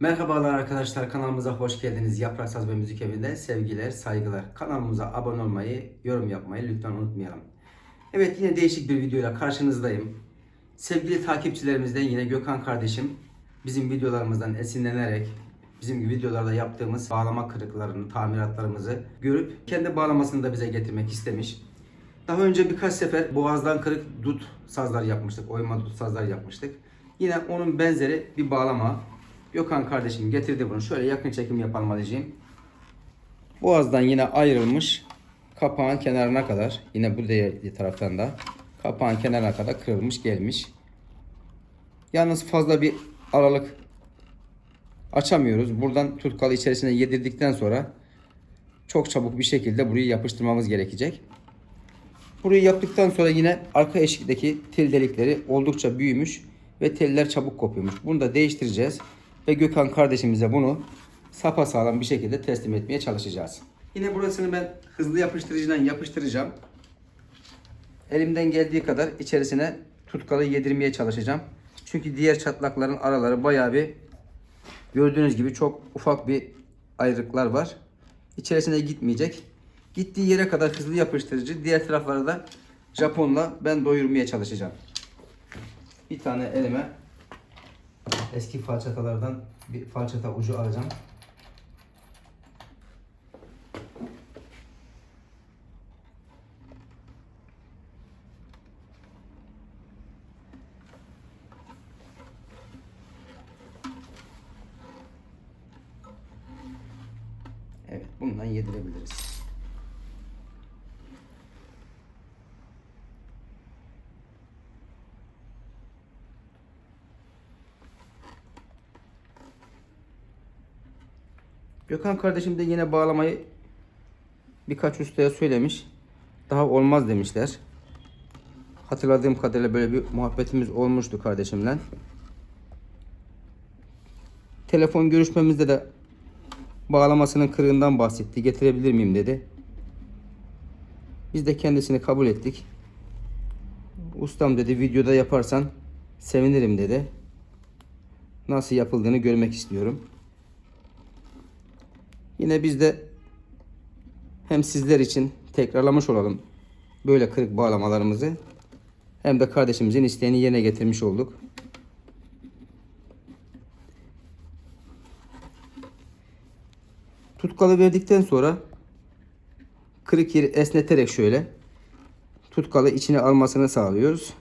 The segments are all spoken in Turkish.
Merhabalar arkadaşlar kanalımıza hoş geldiniz. Yaprak Saz ve Müzik Evi'nde sevgiler, saygılar. Kanalımıza abone olmayı, yorum yapmayı lütfen unutmayalım. Evet yine değişik bir videoyla karşınızdayım. Sevgili takipçilerimizden yine Gökhan kardeşim bizim videolarımızdan esinlenerek bizim videolarda yaptığımız bağlama kırıklarını, tamiratlarımızı görüp kendi bağlamasını da bize getirmek istemiş. Daha önce birkaç sefer boğazdan kırık dut sazlar yapmıştık. Oyma dut sazlar yapmıştık. Yine onun benzeri bir bağlama. Gökhan kardeşim getirdi bunu. Şöyle yakın çekim yapalım Ali'ciğim. Boğazdan yine ayrılmış. Kapağın kenarına kadar. Yine bu diğer taraftan da. Kapağın kenarına kadar kırılmış gelmiş. Yalnız fazla bir aralık açamıyoruz. Buradan tutkalı içerisine yedirdikten sonra çok çabuk bir şekilde burayı yapıştırmamız gerekecek. Burayı yaptıktan sonra yine arka eşikteki tel delikleri oldukça büyümüş ve teller çabuk kopuyormuş. Bunu da değiştireceğiz ve Gökhan kardeşimize bunu sapasağlam bir şekilde teslim etmeye çalışacağız. Yine burasını ben hızlı yapıştırıcıdan yapıştıracağım. Elimden geldiği kadar içerisine tutkalı yedirmeye çalışacağım. Çünkü diğer çatlakların araları bayağı bir gördüğünüz gibi çok ufak bir ayrıklar var. İçerisine gitmeyecek. Gittiği yere kadar hızlı yapıştırıcı. Diğer tarafları da Japonla ben doyurmaya çalışacağım. Bir tane elime eski falçatalardan bir falçata ucu alacağım. Evet, bundan yedirebiliriz. Gökhan kardeşim de yine bağlamayı birkaç ustaya söylemiş. Daha olmaz demişler. Hatırladığım kadarıyla böyle bir muhabbetimiz olmuştu kardeşimle. Telefon görüşmemizde de bağlamasının kırığından bahsetti. Getirebilir miyim dedi. Biz de kendisini kabul ettik. Ustam dedi videoda yaparsan sevinirim dedi. Nasıl yapıldığını görmek istiyorum. Yine biz de hem sizler için tekrarlamış olalım böyle kırık bağlamalarımızı hem de kardeşimizin isteğini yerine getirmiş olduk. Tutkalı verdikten sonra kırık yeri esneterek şöyle tutkalı içine almasını sağlıyoruz.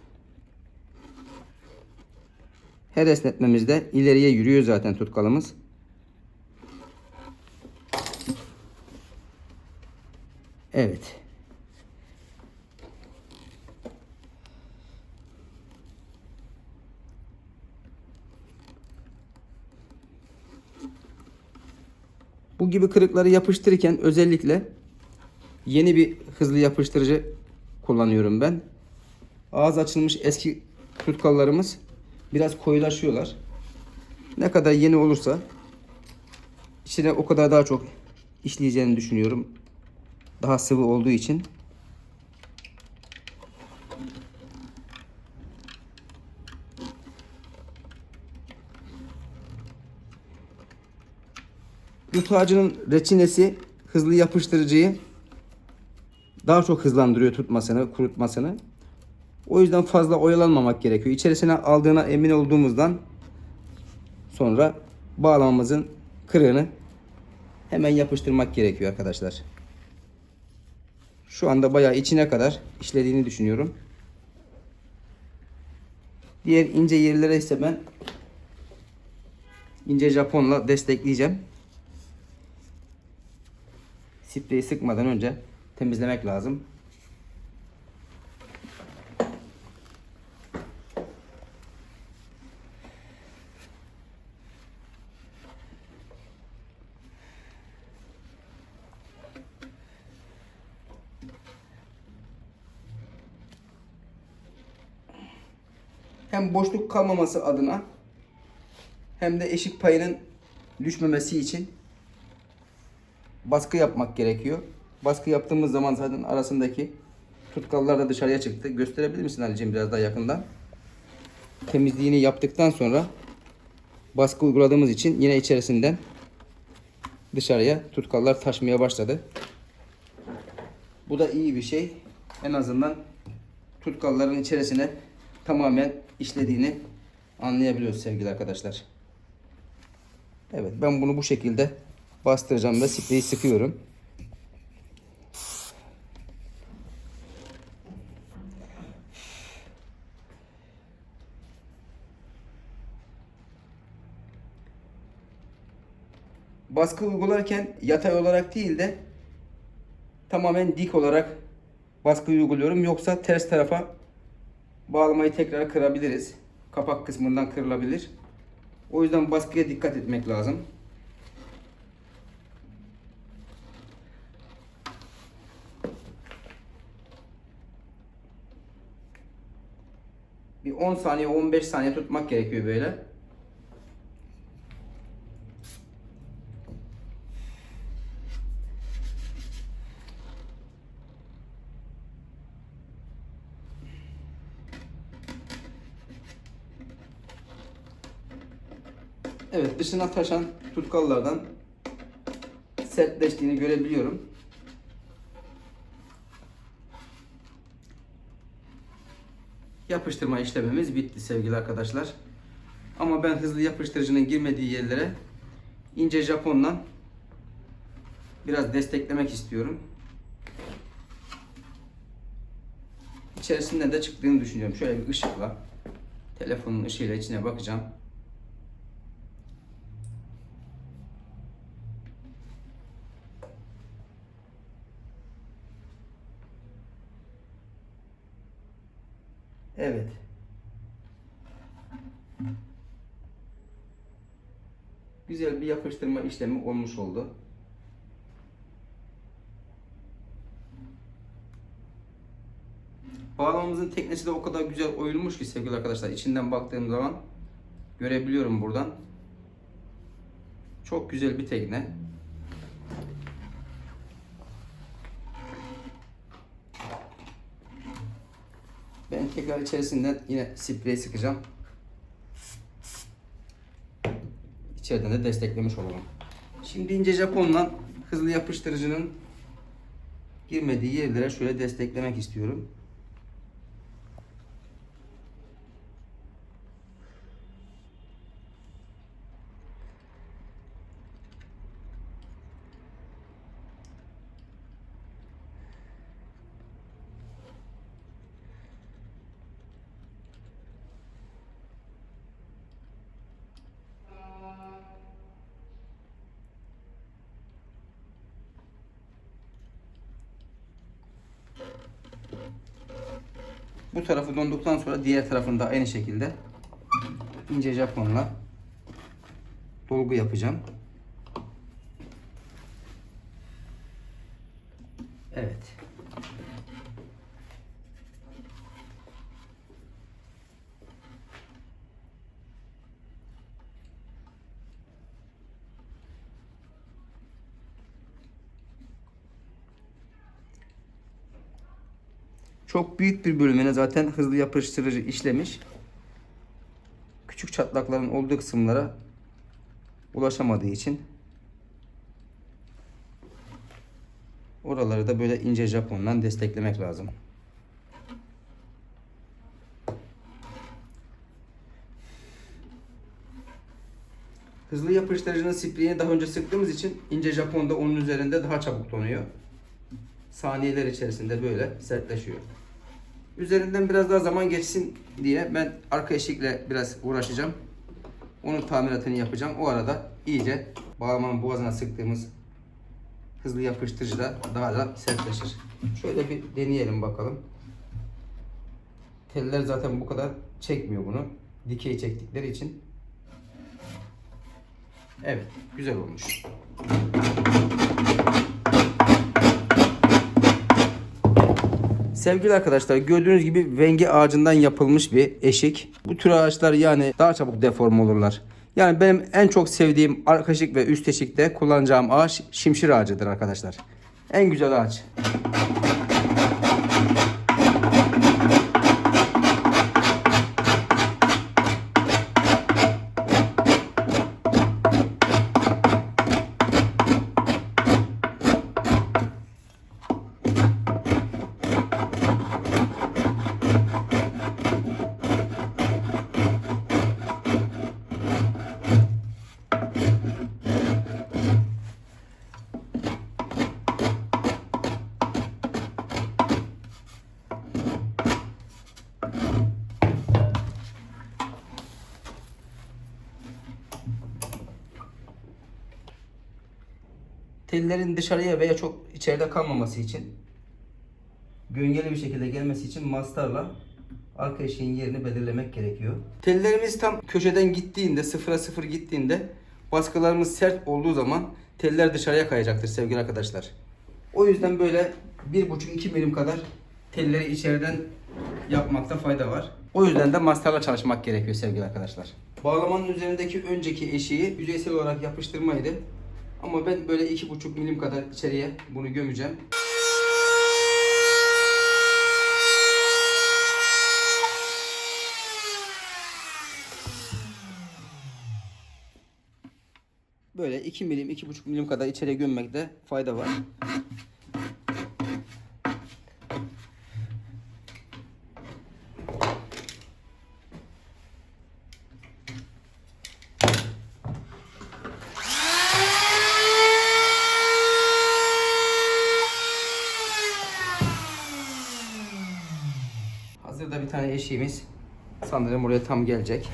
Her esnetmemizde ileriye yürüyor zaten tutkalımız. Evet. Bu gibi kırıkları yapıştırırken özellikle yeni bir hızlı yapıştırıcı kullanıyorum ben. Ağız açılmış eski tutkallarımız biraz koyulaşıyorlar. Ne kadar yeni olursa içine o kadar daha çok işleyeceğini düşünüyorum. Daha sıvı olduğu için. Dut ağacının reçinesi hızlı yapıştırıcıyı daha çok hızlandırıyor tutmasını, kurutmasını. O yüzden fazla oyalanmamak gerekiyor. İçerisine aldığına emin olduğumuzdan sonra bağlamamızın kırığını hemen yapıştırmak gerekiyor arkadaşlar. Şu anda bayağı içine kadar işlediğini düşünüyorum. Diğer ince yerlere ise ben ince Japonla destekleyeceğim. Spreyi sıkmadan önce temizlemek lazım. Boşluk kalmaması adına hem de eşik payının düşmemesi için baskı yapmak gerekiyor. Baskı yaptığımız zaman zaten arasındaki tutkallar da dışarıya çıktı. Gösterebilir misin Ali'ciğim biraz daha yakından? Temizliğini yaptıktan sonra baskı uyguladığımız için yine içerisinden dışarıya tutkallar taşmaya başladı. Bu da iyi bir şey. En azından tutkalların içerisine tamamen işlediğini anlayabiliyoruz sevgili arkadaşlar. Evet ben bunu bu şekilde bastıracağım ve spreyi sıkıyorum. Baskı uygularken yatay olarak değil de tamamen dik olarak baskı uyguluyorum. Yoksa ters tarafa bağlamayı tekrar kırabiliriz. Kapak kısmından kırılabilir. O yüzden baskıya dikkat etmek lazım. Bir 10 saniye 15 saniye tutmak gerekiyor böyle. Evet dışına taşan tutkallardan sertleştiğini görebiliyorum. Yapıştırma işlemimiz bitti sevgili arkadaşlar. Ama ben hızlı yapıştırıcının girmediği yerlere ince Japonla biraz desteklemek istiyorum. İçerisinden de çıktığını düşünüyorum. Şöyle bir ışıkla telefonun ışığıyla içine bakacağım. Evet. Yapıştırma işlemi olmuş oldu. Bağlamamızın teknesi de o kadar güzel oyulmuş ki sevgili arkadaşlar. İçinden baktığım zaman görebiliyorum buradan. Çok güzel bir tekne. Ben tekrar içerisinden yine sprey sıkacağım. İçeriden de desteklemiş olalım. Şimdi ince Japonla hızlı yapıştırıcının girmediği yerlere şöyle desteklemek istiyorum. Bu tarafı donduktan sonra diğer tarafını da aynı şekilde ince Japonla dolgu yapacağım. Evet. Çok büyük bir bölümüne zaten hızlı yapıştırıcı işlemiş. Küçük çatlakların olduğu kısımlara ulaşamadığı için oraları da böyle ince Japon'dan desteklemek lazım. Hızlı yapıştırıcının spreyini daha önce sıktığımız için ince Japon'da onun üzerinde daha çabuk donuyor. Saniyeler içerisinde böyle sertleşiyor. Üzerinden biraz daha zaman geçsin diye ben arka eşikle biraz uğraşacağım. Onun tamiratını yapacağım. O arada iyice bağlamanın boğazına sıktığımız hızlı yapıştırıcı da daha da sertleşir. Şöyle bir deneyelim bakalım. Teller zaten bu kadar çekmiyor bunu. Dikey çektikleri için. Evet, güzel olmuş. Sevgili arkadaşlar gördüğünüz gibi venge ağacından yapılmış bir eşik. Bu tür ağaçlar yani daha çabuk deform olurlar. Yani benim en çok sevdiğim arka eşik ve üst eşikte kullanacağım ağaç şimşir ağacıdır arkadaşlar. En güzel ağaç. Tellerin dışarıya veya çok içeride kalmaması için göngeli bir şekilde gelmesi için mastarla arka eşiğin yerini belirlemek gerekiyor. Tellerimiz tam köşeden gittiğinde, sıfıra sıfır gittiğinde baskılarımız sert olduğu zaman teller dışarıya kayacaktır sevgili arkadaşlar. O yüzden böyle 1,5-2 milim kadar telleri içeriden yapmakta fayda var. O yüzden de mastarla çalışmak gerekiyor sevgili arkadaşlar. Bağlamanın üzerindeki önceki eşiği yüzeysel olarak yapıştırmaydı. Ama ben böyle 2,5 milim kadar içeriye bunu gömeceğim. Böyle 2 milim, 2,5 milim kadar içeriye gömmekte fayda var. Hazırda bir tane eşiğimiz sanırım buraya tam gelecek.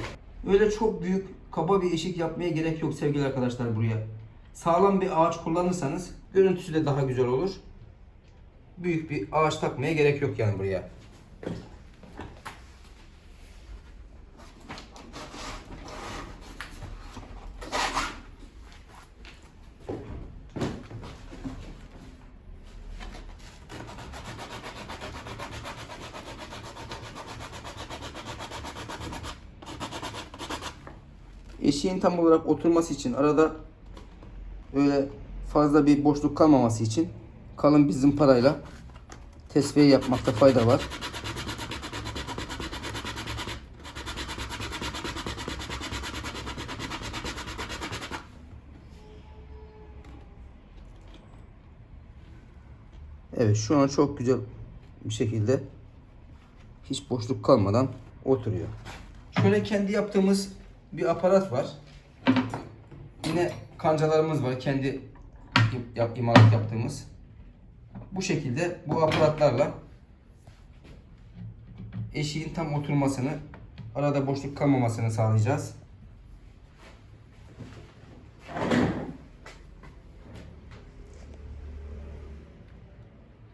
Öyle çok büyük kaba bir eşik yapmaya gerek yok sevgili arkadaşlar buraya. Sağlam bir ağaç kullanırsanız görüntüsü de daha güzel olur. Büyük bir ağaç takmaya gerek yok yani buraya. Eşiğin tam olarak oturması için arada öyle fazla bir boşluk kalmaması için kalın bir zımparayla tesviye yapmakta fayda var. Evet şu an çok güzel bir şekilde hiç boşluk kalmadan oturuyor. Şöyle kendi yaptığımız bir aparat var. Yine kancalarımız var. Kendi yap, imalat yaptığımız. Bu şekilde bu aparatlarla eşiğin tam oturmasını, arada boşluk kalmamasını sağlayacağız.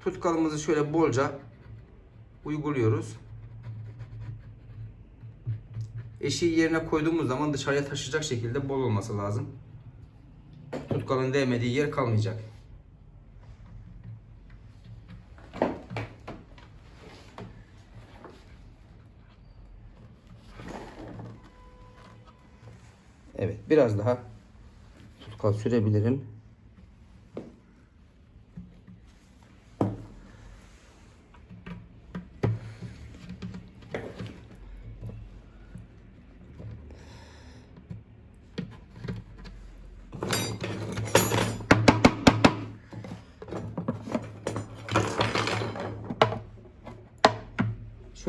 Tutkalımızı şöyle bolca uyguluyoruz. Eşiği yerine koyduğumuz zaman dışarıya taşıyacak şekilde bol olması lazım. Tutkalın değmediği yer kalmayacak. Evet, biraz daha tutkal sürebilirim.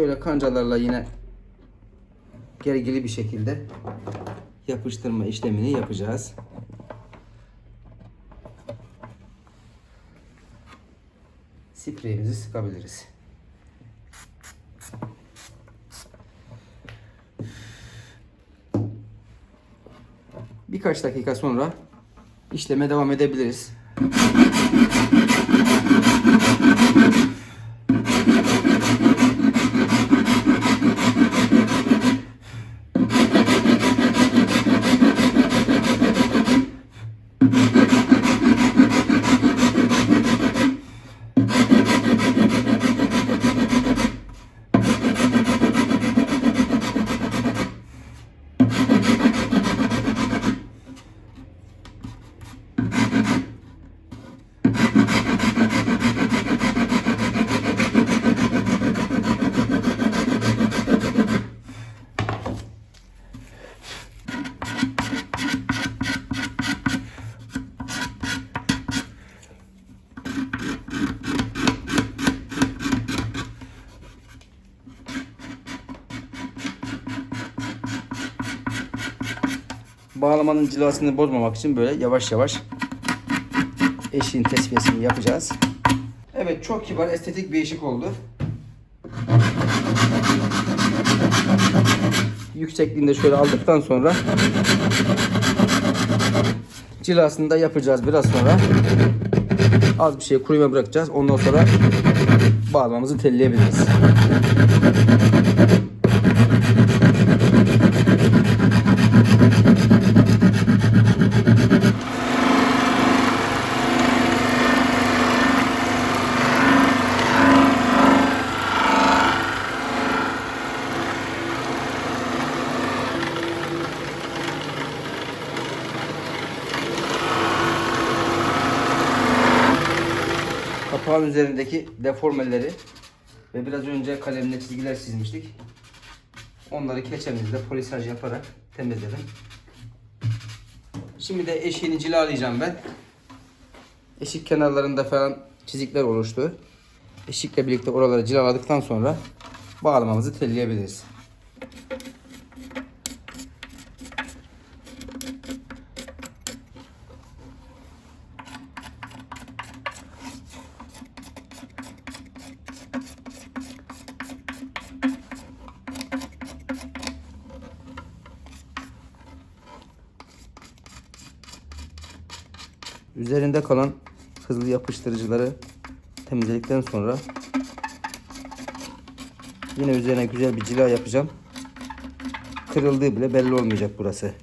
Şöyle kancalarla yine gergili bir şekilde yapıştırma işlemini yapacağız. Spreyimizi sıkabiliriz. Birkaç dakika sonra işleme devam edebiliriz. Bağlamanın cilasını bozmamak için böyle yavaş yavaş eşiğin tesviyesini yapacağız. Evet çok kibar estetik bir eşik oldu. Yüksekliğinde şöyle aldıktan sonra Cilasını da yapacağız biraz sonra. Az bir şey kuruyuma bırakacağız. Ondan sonra bağlamamızı telleyebiliriz. Kapağın üzerindeki deformeleri ve biraz önce kalemle çizgiler çizmiştik. Onları keçemizle polisaj yaparak temizledim. Şimdi de eşiğini cilalayacağım ben. Eşik kenarlarında falan çizikler oluştu. Eşikle birlikte oraları cilaladıktan sonra bağlamamızı telleyebiliriz. Üzerinde kalan hızlı yapıştırıcıları temizledikten sonra yine üzerine güzel bir cila yapacağım. Kırıldığı bile belli olmayacak burası.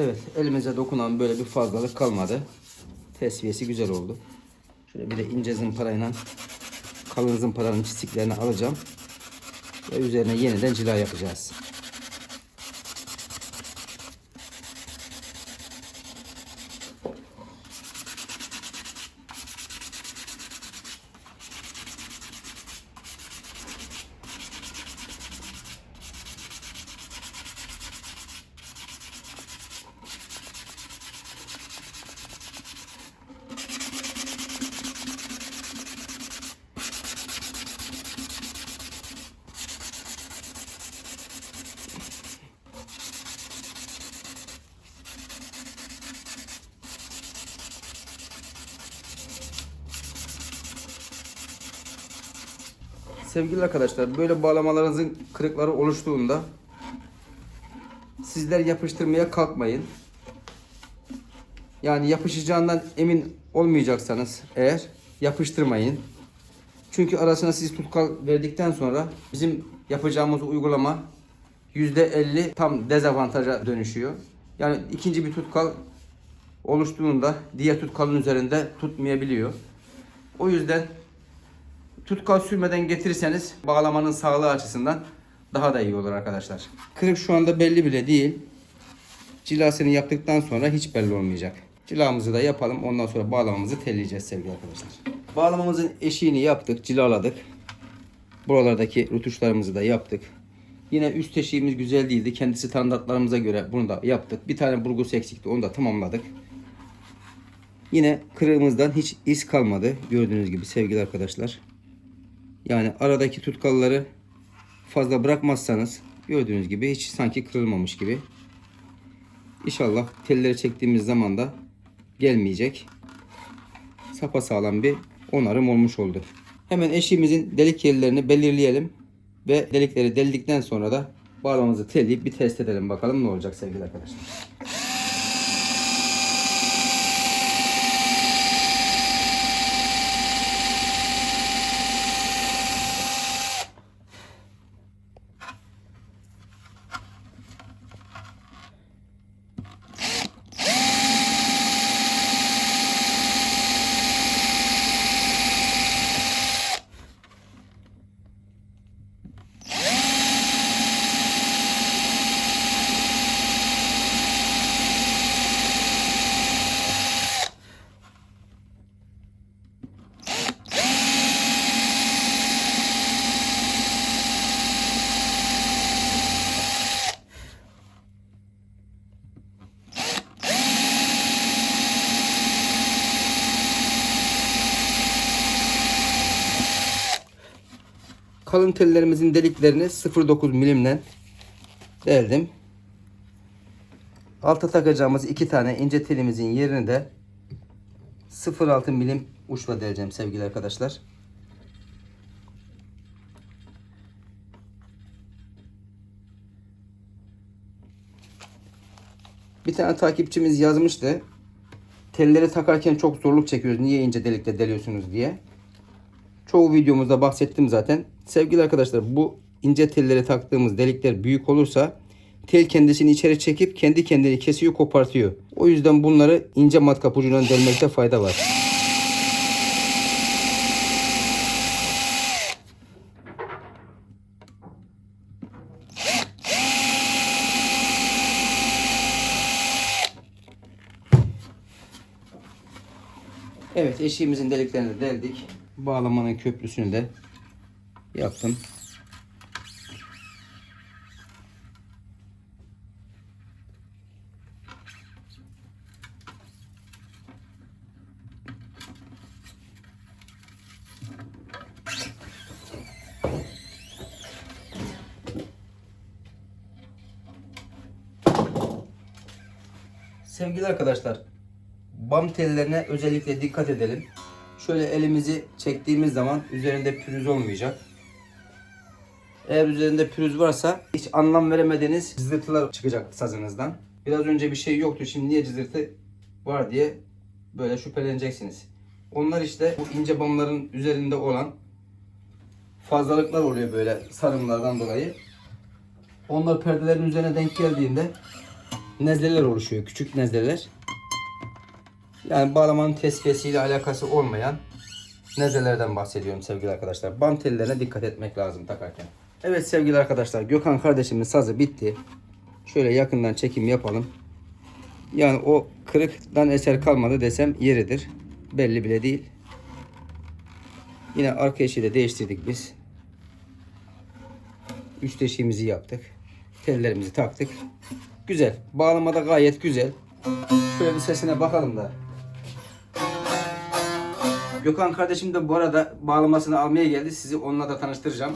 Evet elimize dokunan böyle bir fazlalık kalmadı. Tesviyesi güzel oldu. Şöyle bir de ince zımparayla kalın zımparanın çiziklerini alacağım. Ve üzerine yeniden cila yapacağız. Sevgili arkadaşlar böyle bağlamalarınızın kırıkları oluştuğunda sizler yapıştırmaya kalkmayın. Yani yapışacağından emin olmayacaksanız eğer yapıştırmayın. Çünkü arasına siz tutkal verdikten sonra bizim yapacağımız uygulama %50 tam dezavantaja dönüşüyor. Yani ikinci bir tutkal oluştuğunda diğer tutkalın üzerinde tutmayabiliyor. O yüzden tutkal sürmeden getirirseniz bağlamanın sağlığı açısından daha da iyi olur arkadaşlar. Kırık şu anda belli bile değil. Cilasını yaptıktan sonra hiç belli olmayacak. Cilamızı da yapalım. Ondan sonra bağlamamızı telleyeceğiz sevgili arkadaşlar. Bağlamamızın eşiğini yaptık, cilaladık. Buralardaki rutuşlarımızı da yaptık. Yine üst eşiğimiz güzel değildi. Kendisi standartlarımıza göre bunu da yaptık. Bir tane burgus eksikti. Onu da tamamladık. Yine kırığımızdan hiç iz kalmadı. Gördüğünüz gibi sevgili arkadaşlar. Yani aradaki tutkalları fazla bırakmazsanız gördüğünüz gibi hiç sanki kırılmamış gibi. İnşallah telleri çektiğimiz zaman da gelmeyecek. Sapa sağlam bir onarım olmuş oldu. Hemen eşiğimizin delik yerlerini belirleyelim. Ve delikleri deldikten sonra da bağlamamızı telleyip bir test edelim bakalım ne olacak sevgili arkadaşlar. Kalın tellerimizin deliklerini 0.9 milimden deldim. Alta takacağımız iki tane ince telimizin yerini de 0.6 milim uçla deleceğim sevgili arkadaşlar. Bir tane takipçimiz yazmıştı. Telleri takarken çok zorluk çekiyoruz. Niye ince delikte deliyorsunuz diye. Çoğu videomuzda bahsettim zaten. Sevgili arkadaşlar bu ince telleri taktığımız delikler büyük olursa tel kendisini içeri çekip kendi kendini kesiyor kopartıyor. O yüzden bunları ince matkap ucundan delmekte fayda var. Evet eşiğimizin deliklerini de deldik. Bağlamanın köprüsünü de yaptım. Sevgili arkadaşlar, bam tellerine özellikle dikkat edelim. Şöyle elimizi çektiğimiz zaman üzerinde pürüz olmayacak. Eğer üzerinde pürüz varsa hiç anlam veremediğiniz cızırtılar çıkacak sazınızdan. Biraz önce bir şey yoktu şimdi niye cızırtı var diye böyle şüpheleneceksiniz. Onlar işte bu ince bamların üzerinde olan fazlalıklar oluyor böyle sarımlardan dolayı. Onlar perdelerin üzerine denk geldiğinde nezleler oluşuyor. Küçük nezleler. Yani bağlamanın tespihesiyle alakası olmayan nezlelerden bahsediyorum sevgili arkadaşlar. Bam tellerine dikkat etmek lazım takarken. Evet sevgili arkadaşlar Gökhan kardeşimin sazı bitti. Şöyle yakından çekim yapalım. Yani o kırıktan eser kalmadı desem yeridir. Belli bile değil. Yine arka eşiği de değiştirdik biz. Üst eşiğimizi yaptık. Tellerimizi taktık. Güzel. Bağlamada gayet güzel. Şöyle bir sesine bakalım da. Gökhan kardeşim de bu arada bağlamasını almaya geldi. Sizi onunla da tanıştıracağım.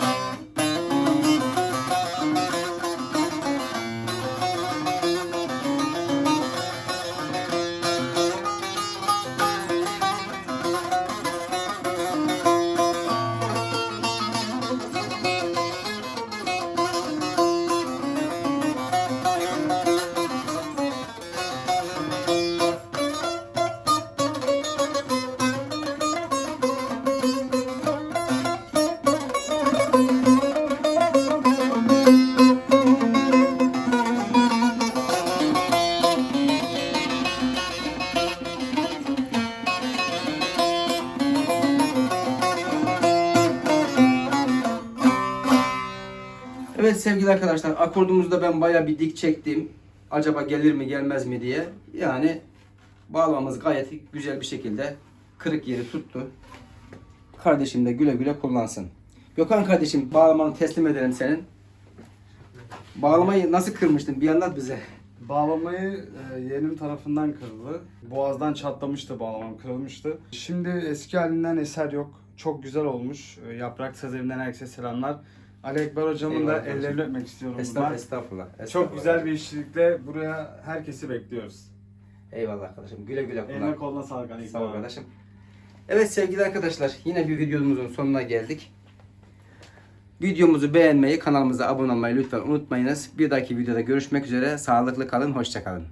Sevgili arkadaşlar akordumuzda ben baya bir dik çektim. Acaba gelir mi gelmez mi diye. Yani bağlamamız gayet güzel bir şekilde kırık yeri tuttu. Kardeşim de güle güle kullansın. Gökhan kardeşim bağlamanı teslim edelim senin. Bağlamayı nasıl kırmıştın bir anlat bize. Bağlamayı e, yeğenim tarafından kırıldı. Boğazdan çatlamıştı bağlamam, kırılmıştı. Şimdi eski halinden eser yok. Çok güzel olmuş. E, Yaprak Sezeri'nden herkese selamlar. Ali Ekber hocamın Eyvallah da hocam. ellerini öpmek istiyorum. Estağfurullah, buradan. estağfurullah. Çok güzel bir işçilikle buraya herkesi bekliyoruz. Eyvallah arkadaşım. Güle güle. Eline koluna sağlık Ali Ekber. Sağ ol abi. Evet sevgili arkadaşlar yine bir videomuzun sonuna geldik. Videomuzu beğenmeyi, kanalımıza abone olmayı lütfen unutmayınız. Bir dahaki videoda görüşmek üzere. Sağlıklı kalın, hoşça kalın.